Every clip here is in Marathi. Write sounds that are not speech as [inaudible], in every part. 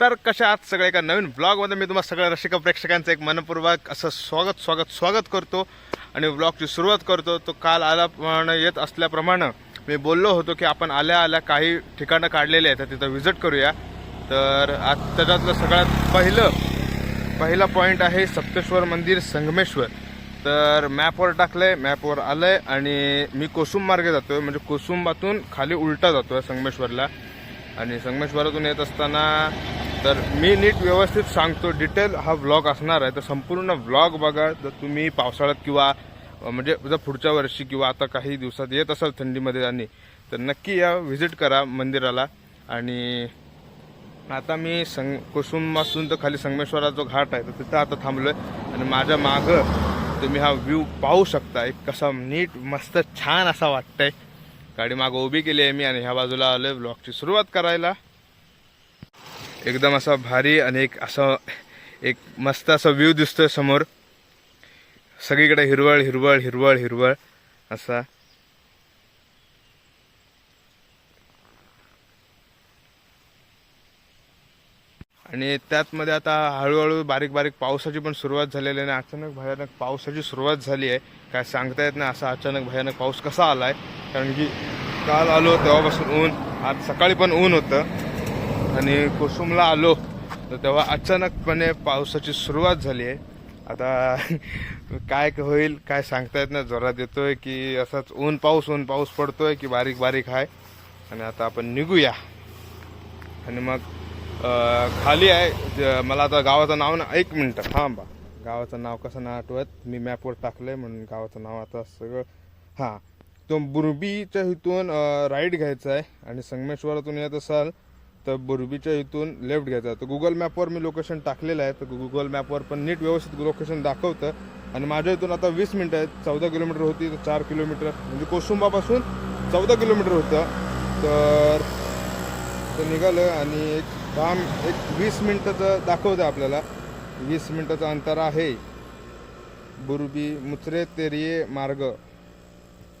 तर कशा आहात सगळे एका नवीन ब्लॉगमध्ये मी तुम्हाला सगळ्या रसिक प्रेक्षकांचं एक मनपूर्वक असं स्वागत स्वागत स्वागत करतो आणि ब्लॉगची सुरुवात करतो. तो काल आल्याप्रमाणे येत असल्याप्रमाणे मी बोललो होतो की आपण आल्या आल्या काही ठिकाणं काढलेली आहेत तर तिथं व्हिजिट करूया. तर आज त्याच्यातलं सगळ्यात पहिलं पहिला पॉईंट आहे सप्तेश्वर मंदिर संगमेश्वर. तर मॅपवर टाकलंय मॅपवर आलंय आणि मी कोसुंब मार्गे जातोय. म्हणजे कोसुंबातून खाली उलटा जातोय संगमेश्वरला. आणि संगमेश्वरातून येत असताना तर मी नीट व्यवस्थित सांगतो डिटेल हा व्लॉग असणार आहे. तर संपूर्ण व्लॉग बघा जर तुम्ही पावसाळ्यात किंवा म्हणजे जर पुढच्या वर्षी किंवा आता काही दिवसात येत असाल थंडीमध्ये आणि तर नक्की या व्हिजिट करा मंदिराला. आणि आता मी संग कुसुमापासून तर खाली संगमेश्वरा जो घाट आहे तर तिथं आता थांबलोय. आणि माझ्या मागं तुम्ही हा व्ह्यू पाहू शकता. एक कसा नीट मस्त छान असा वाटतंय. गाडी मागं उभी केली आहे मी आणि ह्या बाजूला आलोय ब्लॉगची सुरुवात करायला. एकदम असा भारी आणि एक असं एक मस्त असा व्ह्यू दिसतोय समोर. सगळीकडे हिरवळ हिरवळ हिरवळ हिरवळ असा. आणि त्यातमध्ये आता हळूहळू बारीक बारीक पावसाची पण सुरुवात झालेली आहे आणि अचानक भयानक पावसाची सुरुवात झाली आहे. काय सांगता येत नाही असा अचानक भयानक पाऊस कसा आला आहे कारण की काल आलो तेव्हापासून ऊन आज सकाळी पण ऊन होतं. आणि कुसुमला आलो तर तेव्हा अचानकपणे पावसाची सुरुवात झाली आहे. आता [laughs] काय होईल काय सांगता येत नाही. जोरात येतोय की असाच ऊन पाऊस ऊन पाऊस पडतोय की बारीक बारीक आहे आणि आता आपण निघूया. आणि मग खाली आहे. ज- मला आता गावाचं नाव ना एक मिनटं थांबा. गावाचं नाव कसं नाही आठवत. मी मॅपवर टाकलंय म्हणून गावाचं नाव आता सगळं हां. तो बुरबीच्या इथून राईट घ्यायचा आहे. आणि संगमेश्वरातून येत असाल तर बुरबीच्या इथून लेफ्ट घ्यायचा. तर गुगल मॅपवर मी लोकेशन टाकलेलं आहे. तर गुगल मॅपवर पण नीट व्यवस्थित लोकेशन दाखवतं. आणि माझ्या इथून आता वीस मिनटं आहेत. चौदा किलोमीटर होती तर चार किलोमीटर. म्हणजे कोसुंबापासून चौदा किलोमीटर होतं. तर ते निघालं आणि एक दहा एक वीस मिनटाचं दाखवतं आपल्याला. वीस मिनटाचं अंतर आहे. बुरबी मुचरे तेरिये मार्ग.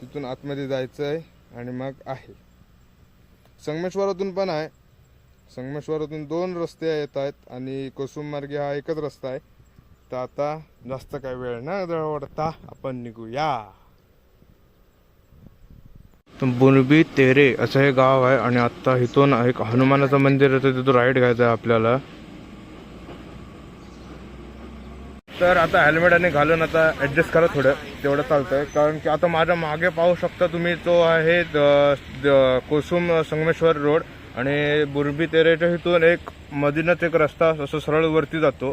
तिथून आतमध्ये जायचं आहे आणि मग आहे. संगमेश्वरातून पण आहे. संगमेश्वरातून दोन रस्ते येत आहेत आणि कोसुम मार्गे हा एकच रस्ता आहे. तर आता जास्त काय वेळ न दळवडता आपण निघूया. बुनबी तेरे असं हे गाव आहे आणि आता इथून एक हनुमानाचं मंदिर आहे तर तिथून राईट घ्यायचं आहे आपल्याला. तर आता हेल्मेट आणि घालून आता ऍडजस्ट करा थोडं तेवढं चालतंय. कारण की आता माझ्या मागे पाहू शकता तुम्ही तो आहे कोसुम संगमेश्वर रोड आणि बुरबी तेरेच्या इथून एक मधीनच एक रस्ता असं सरळ वरती जातो.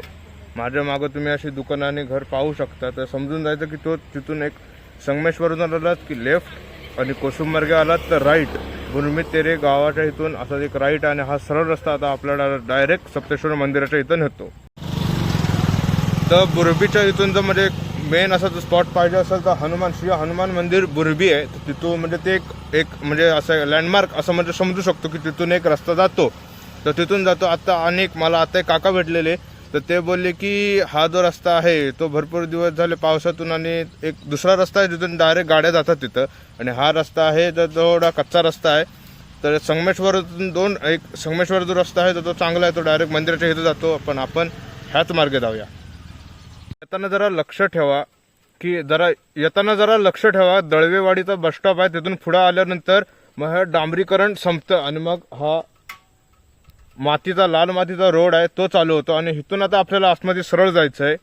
माझ्या मागं तुम्ही अशी दुकानं आणि घर पाहू शकता. तर समजून जायचं की तो तिथून एक संगमेश्वरून आलात की लेफ्ट आणि कोसुंबर्गे आलात तर राईट. बुरबी तेरे गावाच्या इथून असा एक राईट आणि हा सरळ रस्ता आता आपल्याला डायरेक्ट सप्तेश्वर मंदिराच्या इथं नेतो. तर बुरबीच्या इथून जर म्हणजे मेन असा जो स्पॉट पाहिजे असेल तर हनुमान श्री हनुमान मंदिर बुरबी आहे. तर तिथून म्हणजे ते एक एक म्हणजे असं लँडमार्क असं म्हणजे समजू शकतो की तिथून एक रस्ता जातो. तर तिथून जातो. आत्ता अनेक मला आता एक काका भेटलेले. तर ते बोलले की हा जो रस्ता आहे तो भरपूर दिवस झाले पावसातून आणि एक दुसरा रस्ता आहे तिथून डायरेक्ट गाड्या जातात तिथं. आणि हा रस्ता आहे तर थोडा कच्चा रस्ता आहे. तर संगमेश्वरातून दोन एक संगमेश्वर जो रस्ता आहे तर तो चांगला आहे. तो डायरेक्ट मंदिराच्या इथं जातो. पण आपण ह्याच मार्गे जाऊया. येताना जरा लक्ष ठेवा की जरा येताना जरा लक्ष ठेवा. दळवेवाडीचा बस स्टॉप आहे. तिथून पुढे आल्यानंतर मग हे डांबरीकरण संपतं आणि मग हा मातीचा लाल मातीचा रोड आहे तो चालू होतो. आणि इथून आता आपल्याला आतमध्ये सरळ जायचं आहे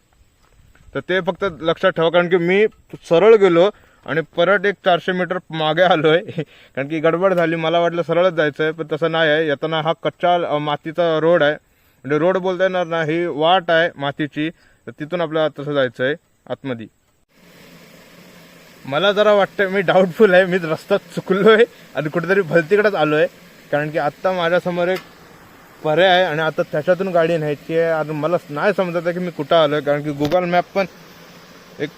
तर ते फक्त लक्षात ठेवा कारण की मी सरळ गेलो आणि परत एक चारशे मीटर मागे आलो आहे कारण की गडबड झाली. मला वाटलं सरळच जायचं आहे पण तसं नाही आहे. येताना हा कच्चा मातीचा रोड आहे. म्हणजे रोड बोलता येणार नाही. ही वाट आहे मातीची. तर तिथून आपल्याला तसं जायचं आहे आतमध्ये. मला जरा वाटतं मी डाऊटफुल आहे मी रस्ता चुकलोय आणि कुठेतरी भलतीकडेच आलोय. कारण की आत्ता माझ्यासमोर एक पर्याय आहे आणि आता त्याच्यातून गाडी न्यायची आहे. आणि मला नाही समजत आहे की मी कुठं आलोय. कारण की गुगल मॅप पण एक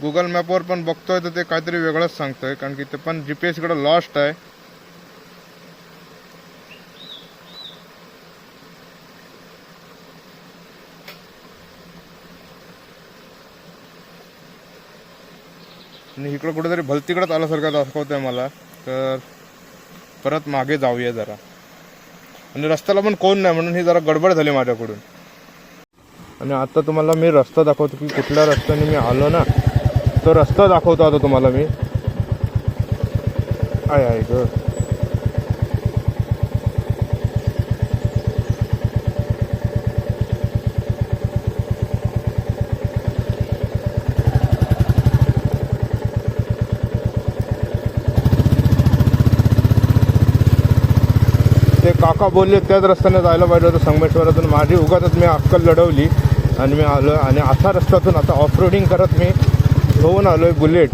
गुगल मॅपवर पण बघतोय तर ते काहीतरी वेगळंच सांगतोय. कारण की ते पण जी पी एस लॉस्ट आहे. आणि इकडं कुठेतरी भलतीकडंच आल्यासारखं दाखवतंय मला. तर परत मागे जाऊया जरा. आणि रस्त्याला पण कोण नाही म्हणून ही जरा गडबड झाली माझ्याकडून. आणि आता तुम्हाला मी रस्ता दाखवतो की कुठल्या रस्त्याने मी आलो ना तो रस्ता दाखवतो आता तुम्हाला मी. आय आहे ग ते काका बोलले त्याच रस्त्याने जायला पाहिजे होतं. संगमेश्वरातून माझी उगातच मी अक्कल लढवली. आणि मी आलो आणि असा रस्त्यातून आता ऑफ रोडिंग करत मी घेऊन आहे बुलेट.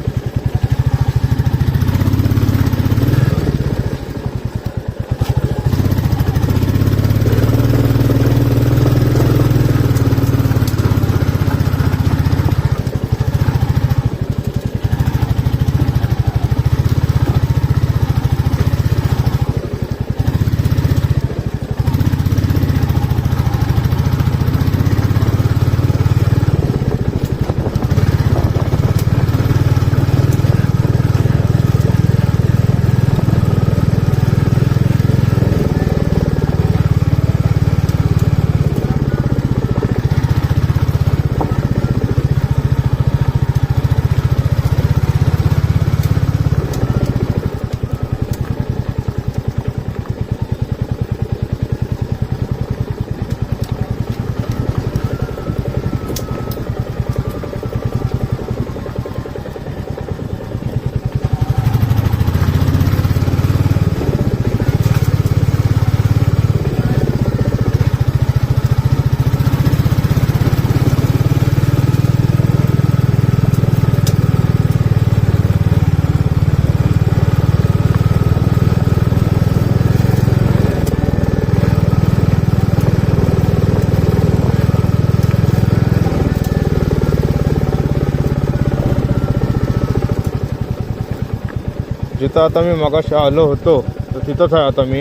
जिथं आता मी मगाशी आलो होतो. तर तिथंच आहे आता मी.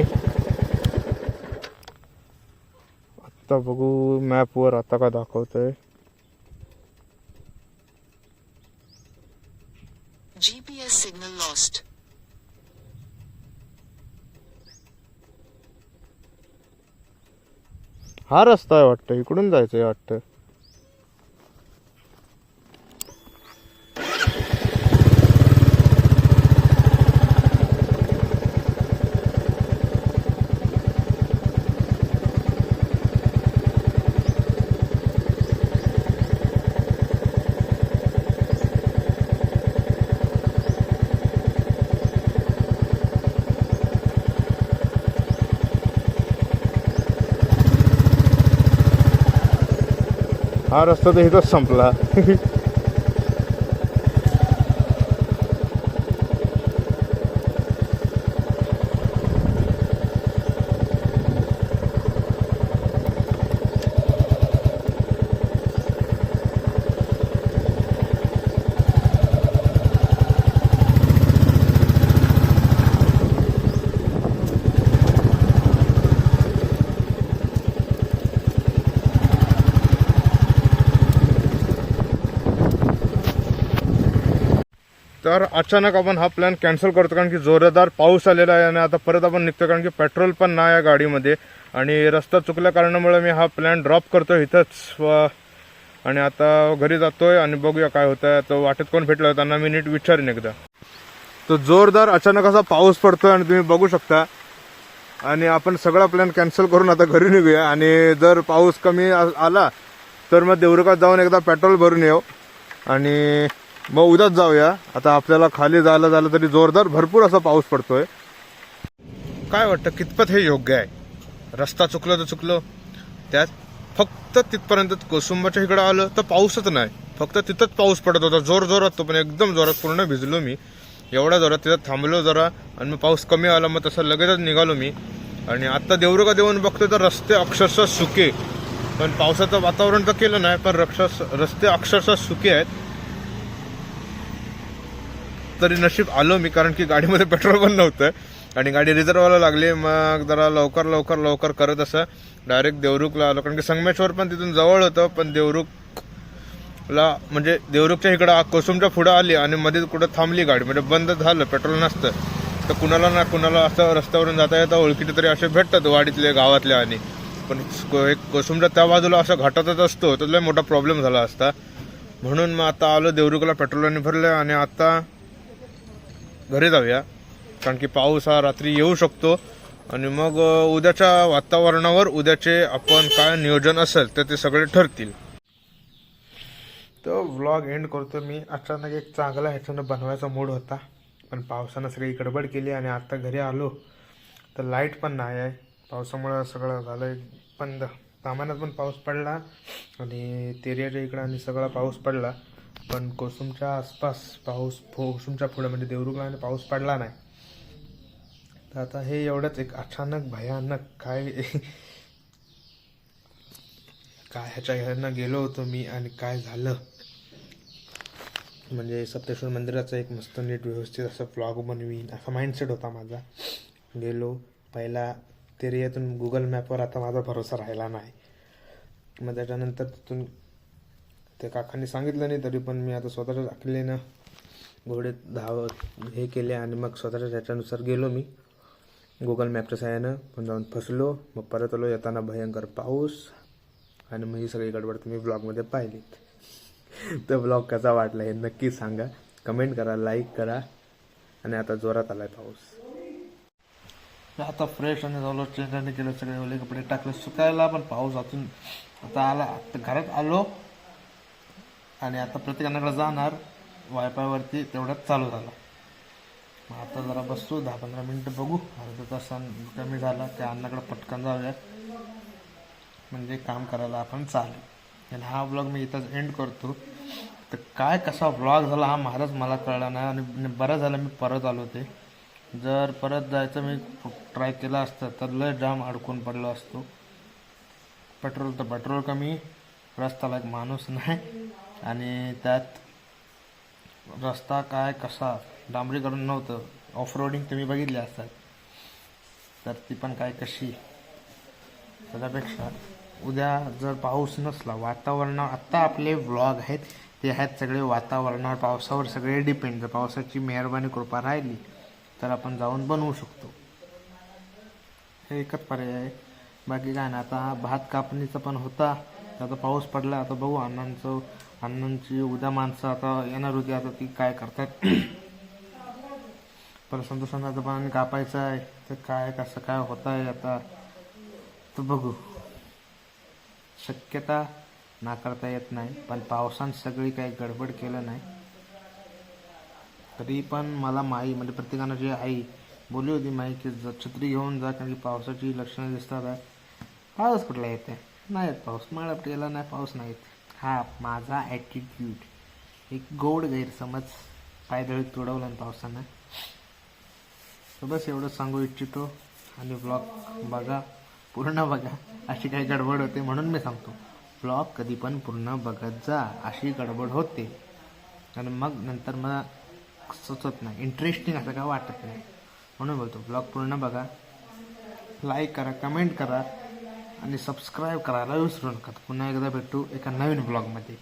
आता बघू मॅपवर आता काय दाखवतंय. GPS signal lost. हा रस्ता आहे वाटतं. इकडून जायचं आहे वाटतं. हा रस्ता तर संपला. तर अचानक आपण हा प्लॅन कॅन्सल करतो कारण की जोरदार पाऊस आलेला आहे आणि आता परत आपण निघतो कारण की पेट्रोल पण नाही आहे गाडीमध्ये. आणि रस्ता चुकल्या कारणामुळे मी हा प्लॅन ड्रॉप करतो इथंच. आणि आता घरी जातोय आणि बघूया काय होतं तर वाटेत कोण भेटलं त्यांना मी नीट विचारेन एकदा. तो जोरदार अचानक असा पाऊस पडतोय आणि तुम्ही बघू शकता. आणि आपण सगळा प्लॅन कॅन्सल करून आता घरी निघूया. आणि जर पाऊस कमी आला तर मग देवरुखात जाऊन एकदा पेट्रोल भरून येऊ. आणि मग उद्याच जाऊया. आता आपल्याला खाली जायला झालं तरी जोरदार भरपूर असा पाऊस पडतोय. काय वाटतं कितपत हे योग्य आहे? रस्ता चुकलो तर चुकलो. त्यात फक्त तिथपर्यंत कोसुंबाच्या इकडं आलं तर पाऊसच नाही. फक्त तिथंच पाऊस पडत होता. जोर जोरात तो पण एकदम जोरात पूर्ण भिजलो मी. एवढ्या जोरात तिथं थांबलो जरा आणि मग पाऊस कमी आला मग तसं लगेचच निघालो मी. आणि आत्ता देवरुका देऊन बघतो तर रस्ते अक्षरशः सुके. पण पावसाचं वातावरण तर केलं नाही पण रक्षस रस्ते अक्षरशः सुके आहेत. तरी नशीब आलो मी कारण की गाडीमध्ये पेट्रोल पण नव्हतं. आणि गाडी रिझर्व लागली मग जरा लवकर लवकर लवकर करत असं डायरेक्ट देवरुखला आलो. कारण की संगमेश्वर पण तिथून जवळ होतं पण देवरुखला म्हणजे देवरुखच्या इकडं कोसुमच्या पुढं आली आणि मध्ये कुठं थांबली गाडी. म्हणजे बंद झालं पेट्रोल नसतं. तर कुणाला ना कुणाला असं रस्त्यावरून जाता येता ओळखीचे तरी असे भेटतात वाडीतले गावातले आणि. पण को- एक कोसुमच्या त्या बाजूला असं घाटातच असतो तर लय मोठा प्रॉब्लेम झाला असता. म्हणून मग आता आलो देवरुखला पेट्रोलने भरलं आणि आता घरी जाऊया कारण की पाऊस हा रात्री येऊ शकतो. आणि मग उद्याच्या वातावरणावर उद्याचे आपण काय नियोजन असेल तर ते सगळे ठरतील. तर व्लॉग एंड करतो. मी अचानक एक चांगला ह्याच्यानं बनवायचा मूड होता. पण पावसानं सगळी गडबड केली आणि आता घरी आलो. तर लाइट पण नाही आहे. पावसामुळं सगळं झालं बंद. सामान्यात पण पाऊस पडला आणि तेरियाच्या इकडं आणि सगळा पाऊस पडला. पण कोसुमच्या आसपास पाऊस कोसुमच्या पुढे म्हणजे देवरुखला पाऊस पडला नाही. तर आता हे एवढंच एक अचानक भयानक काय [laughs] काय ह्याच्या ह्यानं गेलो होतो मी आणि काय झालं? म्हणजे सप्तेश्वर मंदिराचं एक मस्त नीट व्यवस्थित असं फ्लॉग बनवीन असा माइंडसेट होता माझा. गेलो. पहिला तेरियातून गुगल मॅपवर आता माझा भरोसा राहिला नाही. मग त्याच्यानंतर तिथून त्या काकांनी सांगितलं नाही तरी पण मी आता स्वतःच्याच ना घोडे धाव हे केले आणि मग स्वतःच्या त्याच्यानुसार गेलो मी. गुगल मॅपच्या सहाय्यानं. पण जाऊन फसलो. मग परत आलो. येताना भयंकर पाऊस. आणि मग ही सगळी गडबड तुम्ही ब्लॉगमध्ये पाहिलीत. तर ब्लॉग कसा वाटला हे नक्की सांगा. कमेंट करा लाईक करा. आणि आता जोरात आलाय पाऊस. आता फ्रेश आणि झालो चेंज आणि केलं सगळे ओले कपडे टाकले. सुकायला पण पाऊस अजून आता आला. घरात आलो. आणि आता प्रत्येकाकडे जाणार वायफायवरती तेवढ्यात चालू झाला. मग आता जरा बसतो दहा पंधरा मिनटं बघू. अर्धा तास कमी झाला त्या अन्नाकडे पटकन जाऊया म्हणजे काम करायला आपण चालू आणि हा ब्लॉग मी इथंच एंड करतो. तर काय कसा व्लॉग झाला हा महाराज मला कळला नाही आणि बरं झालं मी परत आलो ते जर परत जायचं मी ट्राय केला असतं तर लय जाम अडकून पडलो असतो. पेट्रोल तर पेट्रोल कमी रस्त्याला एक माणूस नाही. आणि त्यात रस्ता काय कसा? डांबरीकरण नव्हतं. ऑफ रोडिंग तुम्ही बघितले असतात. तर ती पण काय कशी? त्याच्यापेक्षा उद्या जर पाऊस नसला वातावरणावर आत्ता आपले व्लॉग आहेत ते आहेत सगळे वातावरणावर. पावसावर सगळे डिपेंड जर पावसाची मेहरबानी कृपा राहिली तर आपण जाऊन बनवू शकतो. हे एकच पर्याय आहे. बाकी काय ना आता भात कापणीचा पण होता. आता पाऊस पडला आता बघू अण्णांचं अण्णांची उद्या माणसं आता येणार होती. आता ती काय करतात? [clears throat] पण संतोषांना पाणी कापायचं आहे. तर काय कसं काय होत आहे आता? तर बघू. शक्यता नाकारता येत नाही. पण पावसानं सगळी काही गडबड केलं नाही. तरी पण मला माई म्हणजे प्रत्येकानं जी आई बोलली होती माई की जर छत्री घेऊन जा कारण की पावसाची लक्षणं दिसतात. आहे पाऊस कुठला येते नाही येत पाऊस. मला गेला नाही पाऊस नाही येत. हा माझा ॲटिट्यूड एक गोड गैरसमज पायदळी तुडवलं पावसानं. तर बस एवढं सांगू इच्छितो आणि ब्लॉग बघा पूर्ण बघा. अशी काही गडबड होते म्हणून मी सांगतो. ब्लॉग कधी पण पूर्ण बघत जा अशी गडबड होते. आणि मग नंतर मला सुचत नाही. इंटरेस्टिंग असं काय वाटत नाही. म्हणून बोलतो ब्लॉग पूर्ण बघा. लाईक करा कमेंट करा. आणि सबस्क्राईब करायला विसरू नका. पुन्हा एकदा भेटू एका नवीन ब्लॉगमध्ये